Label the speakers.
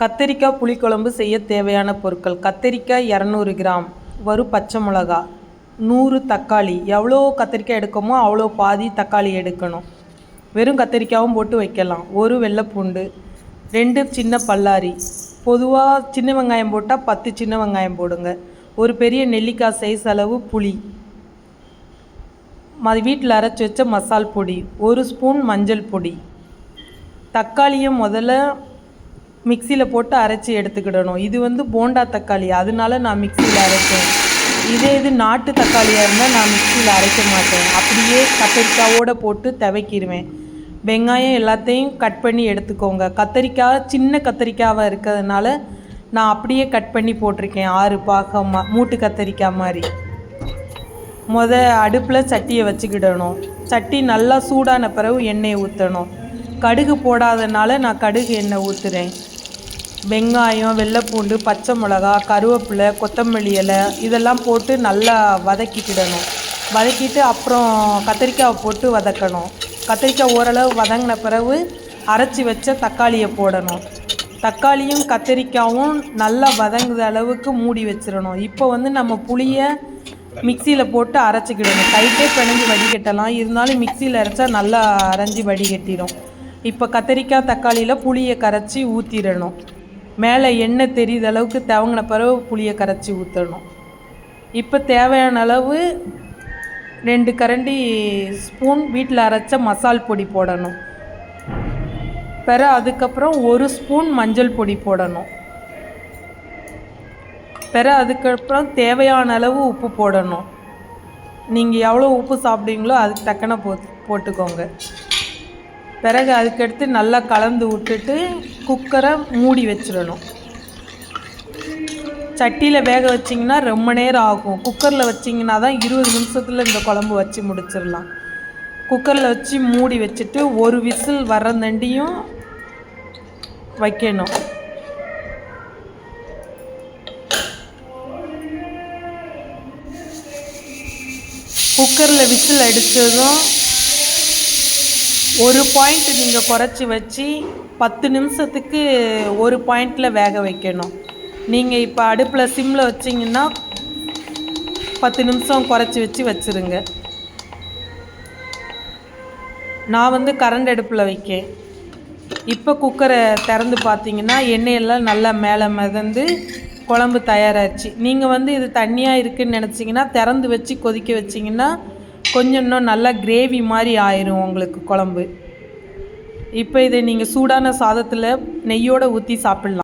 Speaker 1: கத்தரிக்காய் புளிக்குழம்பு செய்ய தேவையான பொருட்கள். கத்தரிக்காய் இரநூறு கிராம். வரும் பச்சை மிளகா. நூறு தக்காளி. எவ்வளோ கத்தரிக்காய் எடுக்கமோ அவ்வளோ பாதி தக்காளி எடுக்கணும். வெறும் கத்திரிக்காயும் போட்டு வைக்கலாம். ஒரு வெள்ளைப்பூண்டு. ரெண்டு சின்ன பல்லாரி. பொதுவாக சின்ன வெங்காயம் போட்டால் பத்து சின்ன வெங்காயம் போடுங்க. ஒரு பெரிய நெல்லிக்காய் சைஸ் அளவு புளி. ம வீட்டில் அரைச்சி வச்ச மசால் பொடி. ஒரு ஸ்பூன் மஞ்சள் பொடி. தக்காளியை முதல்ல மிக்சியில் போட்டு அரைச்சி எடுத்துக்கிடணும். இது வந்து போண்டா தக்காளி. அதனால நான் மிக்சியில் அரைச்சேன் இதே இது நாட்டு தக்காளியாக இருந்தால் நான் மிக்சியில் அரைக்க மாட்டேன். அப்படியே கத்தரிக்காவோடு போட்டு துவைக்கிடுவேன் வெங்காயம் எல்லாத்தையும் கட் பண்ணி எடுத்துக்கோங்க. கத்தரிக்காய் சின்ன கத்தரிக்காவாக இருக்கிறதுனால நான் அப்படியே கட் பண்ணி போட்டிருக்கேன். ஆறு பாகமாக மூட்டு கத்தரிக்காய் மாதிரி. முத அடுப்பில் சட்டியை வச்சுக்கிடணும். சட்டி நல்லா சூடான பிறகு எண்ணெயை ஊற்றணும் கடுகு போடாதனால நான் கடுகு எண்ணெய் ஊற்றுறேன் வெங்காயம் வெள்ளைப்பூண்டு பச்சை மிளகா கருவேப்பிலை கொத்தமல்லி இலை இதெல்லாம் போட்டு நல்லா வதக்கிக்கிடணும். வதக்கிட்டு அப்புறம் கத்திரிக்காவை போட்டு வதக்கணும். கத்திரிக்காய் ஓரளவு வதங்கின பிறகு அரைச்சி வச்ச தக்காளியை போடணும். தக்காளியும் கத்திரிக்காயும் நல்லா வதங்குற அளவுக்கு மூடி வச்சிடணும். இப்போ வந்து நம்ம புளியை மிக்சியில் போட்டு அரைச்சிக்கிடணும். கைட்டே பிணைஞ்சு வடிகட்டலாம். இருந்தாலும் மிக்சியில் அரைச்சா நல்லா அரைஞ்சி வடிகட்டிடும். இப்போ கத்திரிக்காய் தக்காளியில் புளியை கரைச்சி ஊற்றிடணும் மேலே எண்ணெய் தெரியுத அளவுக்கு தேவங்கின பிறகு புளியை கரைச்சி ஊற்றணும் இப்போ தேவையான அளவு ரெண்டு கரண்டி ஸ்பூன் வீட்டில் அரைச்ச மசால் பொடி போடணும். பிற அதுக்கப்புறம் ஒரு ஸ்பூன் மஞ்சள் பொடி போடணும். பிற அதுக்கப்புறம் தேவையான அளவு உப்பு போடணும். நீங்கள் எவ்வளோ உப்பு சாப்பிடுவீங்களோ அதுக்கு தக்கன போ போட்டுக்கோங்க. பிறகு அதுக்கடுத்து நல்லா கலந்து விட்டுட்டு குக்கரை மூடி வச்சிடணும். சட்டியில் வேக வச்சிங்கன்னா ரொம்ப நேரம் ஆகும். குக்கரில் வச்சிங்கன்னா தான் இருபது நிமிஷத்தில் இந்த குழம்பு வச்சு முடிச்சிடலாம். குக்கரில் வச்சு மூடி வச்சுட்டு ஒரு விசில் வர்றந்தண்டியும் வைக்கணும். குக்கரில் விசில் அடித்ததும் ஒரு பாயிண்ட் நீங்கள் குறைச்சி வச்சு பத்து நிமிஷத்துக்கு ஒரு பாயிண்டில் வேக வைக்கணும். நீங்கள் இப்போ அடுப்பில் சிம்மில் வச்சிங்கன்னா பத்து நிமிஷம் குறைச்சி வச்சு வச்சுருங்க. நான் வந்து கரண்ட் அடுப்பில் வைக்கேன். இப்போ குக்கரை திறந்து பார்த்தீங்கன்னா எண்ணெயெல்லாம் நல்லா மேலே மிதந்து குழம்பு தயாராகிடுச்சு நீங்கள் வந்து இது தண்ணியாக இருக்குதுன்னு நினச்சிங்கன்னா திறந்து வச்சு கொதிக்க வச்சிங்கன்னா கொஞ்சம் இன்னும் நல்லா கிரேவி மாதிரி ஆயிரும் உங்களுக்கு குழம்பு. இப்போ இதை நீங்கள் சூடான சாதத்தில் நெய்யோடு ஊற்றி சாப்பிட்லாம்.